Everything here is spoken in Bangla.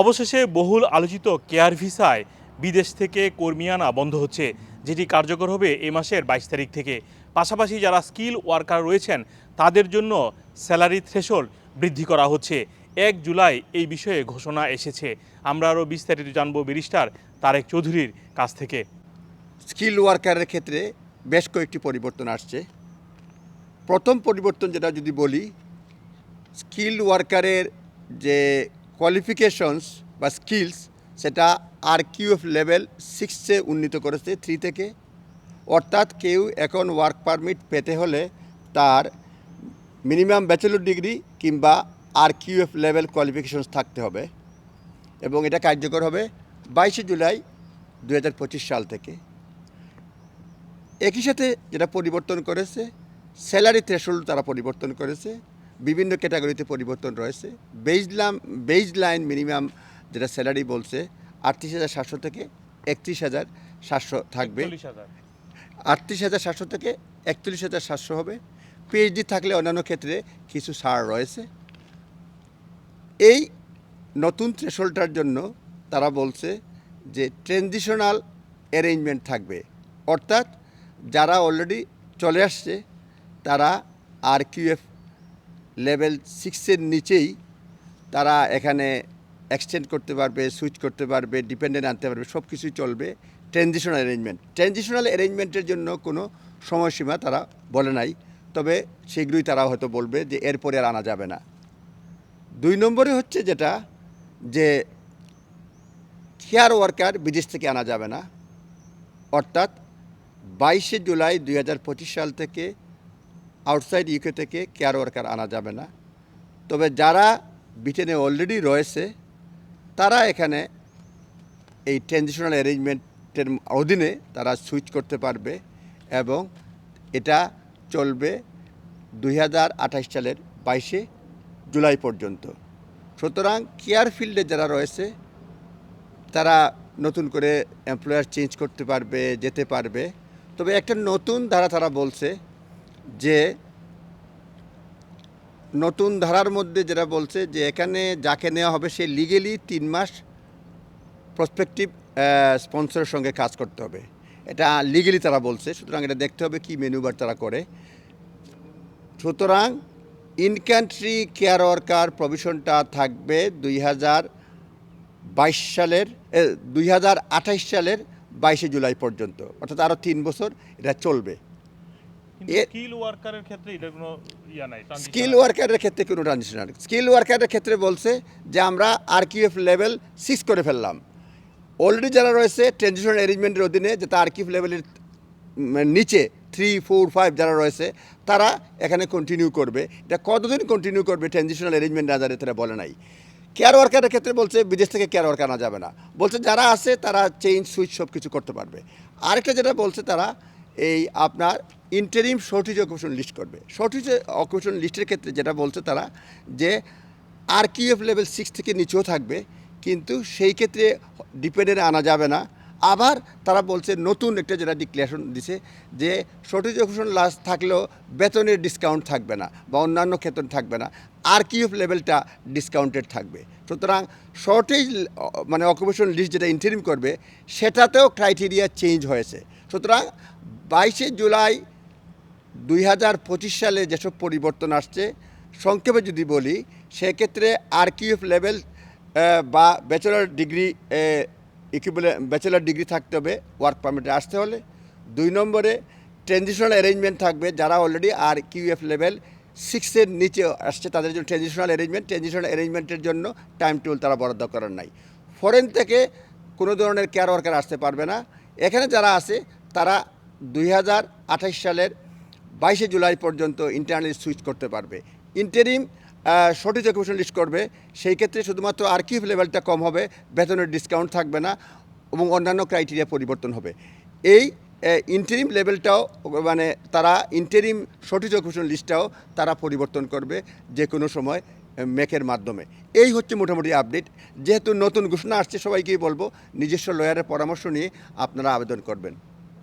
অবশেষে বহুল আলোচিত কেয়ার ভিসায় বিদেশ থেকে কর্মী আনা বন্ধ হচ্ছে, যেটি কার্যকর হবে এ মাসের বাইশ তারিখ থেকে। পাশাপাশি যারা স্কিল ওয়ার্কার রয়েছেন, তাদের জন্য স্যালারি থ্রেশোল্ড বৃদ্ধি করা হচ্ছে। এক জুলাই এই বিষয়ে ঘোষণা এসেছে। আমরা আরও বিস্তারিত জানব ব্যারিস্টার তারেক চৌধুরীর কাছ থেকে। স্কিল ওয়ার্কারের ক্ষেত্রে বেশ কয়েকটি পরিবর্তন আসছে। প্রথম পরিবর্তন যেটা যদি বলি, স্কিল ওয়ার্কারের যে কোয়ালিফিকেশনস বা স্কিলস সেটা আর কিউএফ লেভেল সিক্সে উন্নীত করেছে থ্রি থেকে। অর্থাৎ কেউ এখন ওয়ার্ক পারমিট পেতে হলে তার মিনিমাম ব্যাচেলর ডিগ্রি কিংবা আর কিউএফ লেভেল কোয়ালিফিকেশনস থাকতে হবে এবং এটা কার্যকর হবে বাইশে জুলাই দু হাজার পঁচিশ সাল থেকে। একই সাথে যেটা পরিবর্তন করেছে স্যালারি থ্রেশোল্ড তারা পরিবর্তন করেছে বিভিন্ন ক্যাটাগরিতে পরিবর্তন রয়েছে। বেজলাম বেজ লাইন মিনিমাম যেটা স্যালারি বলছে আটত্রিশ হাজার সাতশো থেকে একত্রিশ হাজার সাতশো থাকবে। আটত্রিশ হাজার সাতশো থেকে একচল্লিশ হাজার সাতশো হবে। পিএইচডি থাকলে অন্যান্য ক্ষেত্রে কিছু ছাড় রয়েছে। এই নতুন থ্রেশোল্ডটার জন্য তারা বলছে যে ট্রেনজিশনাল অ্যারেঞ্জমেন্ট থাকবে। অর্থাৎ যারা অলরেডি চলে আসছে তারা আর কিউএফ লেভেল সিক্সের নিচেই তারা এখানে এক্সটেন্ড করতে পারবে, সুইচ করতে পারবে, ডিপেন্ডেন্ট আনতে পারবে সব কিছুই চলবে। ট্রানজিশনাল অ্যারেঞ্জমেন্ট ট্রানজিশনাল অ্যারেঞ্জমেন্টের জন্য কোনো সময়সীমা তারা বলে নাই, তবে শীঘ্রই তারা হয়তো বলবে যে এরপরে আর আনা যাবে না। দুই নম্বরে হচ্ছে যেটা, যে কেয়ার ওয়ার্কার বিদেশ থেকে আনা যাবে না। অর্থাৎ বাইশে জুলাই দুই হাজার পঁচিশ সাল থেকে আউটসাইড ইউকে থেকে কেয়ার ওয়ার্কার আনা যাবে না। তবে যারা ব্রিটেনে অলরেডি রয়েছে, তারা এখানে এই ট্রানজিশনাল অ্যারেঞ্জমেন্টের অধীনে তারা সুইচ করতে পারবে এবং এটা চলবে দুই হাজার আঠাশ সালের বাইশে জুলাই পর্যন্ত। সুতরাং কেয়ার ফিল্ডে যারা রয়েছে, তারা নতুন করে এমপ্লয়ার চেঞ্জ করতে পারবে, যেতে পারবে। তবে একটা নতুন ধারা তারা বলছে যে নতুন ধারার মধ্যে যেটা বলছে যে এখানে যাকে নেওয়া হবে সে লিগেলি তিন মাস প্রসপেক্টিভ স্পন্সরের সঙ্গে কাজ করতে হবে। এটা লিগেলি তারা বলছে, সুতরাং এটা দেখতে হবে কি মেনুবার তারা করে। সুতরাং ইন কান্ট্রি কেয়ার ওয়ার্কার প্রভিশনটা থাকবে দুই হাজার বাইশ সালের দুই হাজার আঠাইশ সালের বাইশে জুলাই পর্যন্ত। অর্থাৎ আরও তিন বছর এটা চলবে। স্কিল ওয়ার্কারের ক্ষেত্রে এটা কোনো ইয়া নাই স্কিল ওয়ার্কারের ক্ষেত্রে কোনো ট্রানজিশনাল স্কিল ওয়ার্কারের ক্ষেত্রে বলছে যে আমরা আর কিউএফ লেভেল সিক্স করে ফেললাম। অলরেডি যারা রয়েছে ট্রানজিশনাল অ্যারেঞ্জমেন্টের অধীনে যেটা আর কিউএফ লেভেলের নিচে থ্রি ফোর ফাইভ যারা রয়েছে তারা এখানে কন্টিনিউ করবে। এটা কতদিন কন্টিনিউ করবে ট্রানজিশনাল অ্যারেঞ্জমেন্ট না আজারে তারা বলে নাই। কেয়ার ওয়ার্কারের ক্ষেত্রে বলছে বিদেশ থেকে কেয়ার ওয়ার্কার আনা যাবে না। বলছে যারা আছে তারা চেঞ্জ সুইচ সব কিছু করতে পারবে। আরেকটা যেটা বলছে তারা এই আপনার ইন্টারিম শর্টেজ অকুপেশন লিস্ট করবে। শর্টেজ অকুপেশন লিস্টের ক্ষেত্রে যেটা বলছে তারা যে আর কিউএফ লেভেল সিক্স থেকে নিচেও থাকবে, কিন্তু সেই ক্ষেত্রে ডিপেন্ডেন্ট আনা যাবে না। আবার তারা বলছে নতুন একটা যেটা ডিক্লারেশন দিছে যে শর্টেজ অকুপেশন লাস্ট থাকলেও বেতনের ডিসকাউন্ট থাকবে না বা অন্যান্য ক্ষেত্রে থাকবে না। আর কিউএফ লেভেলটা ডিসকাউন্টেড থাকবে। সুতরাং শর্টেজ মানে অকুপেশন লিস্ট যেটা ইন্টারিম করবে, সেটাতেও ক্রাইটেরিয়া চেঞ্জ হয়েছে। সুতরাং বাইশে জুলাই দুই হাজার পঁচিশ সালে যেসব পরিবর্তন আসছে, সংক্ষেপে যদি বলি, সেক্ষেত্রে আর কিউএফ লেভেল বা ব্যাচেলার ডিগ্রি ইকুইবলে ব্যাচেলার ডিগ্রি থাকতে হবে ওয়ার্ক পারমিটে আসতে হলে। দুই নম্বরে ট্রানজিশনাল অ্যারেঞ্জমেন্ট থাকবে, যারা অলরেডি আর কিউএফ লেভেল সিক্সের নিচে আসছে, তাদের জন্য ট্রানজিশনাল অ্যারেঞ্জমেন্ট ট্রানজিশনাল অ্যারেঞ্জমেন্টের জন্য টাইম টেবিল তারা বরাদ্দ করার নাই। ফরেন থেকে কোনো ধরনের কেয়ার ওয়ার্কার আসতে পারবে না। এখানে যারা আছে তারা দুই হাজার আঠাশ সালের বাইশে জুলাই পর্যন্ত ইন্টারনালি সুইচ করতে পারবে। ইন্টারিম শর্টেজ অকুপেশন লিস্ট করবে। সেই ক্ষেত্রে শুধুমাত্র আর্কিভ লেভেলটা কম হবে, বেতনের ডিসকাউন্ট থাকবে না এবং অন্যান্য ক্রাইটেরিয়া পরিবর্তন হবে। এই ইন্টারিম লেভেলটাও মানে তারা ইন্টারিম শর্টেজ অকুপেশন লিস্টটাও তারা পরিবর্তন করবে যে কোনো সময় মেকের মাধ্যমে। এই হচ্ছে মোটামুটি আপডেট যেহেতু নতুন ঘোষণা আসছে সবাইকেই বলব, নিজস্ব লয়ারের পরামর্শ নিয়ে আপনারা আবেদন করবেন।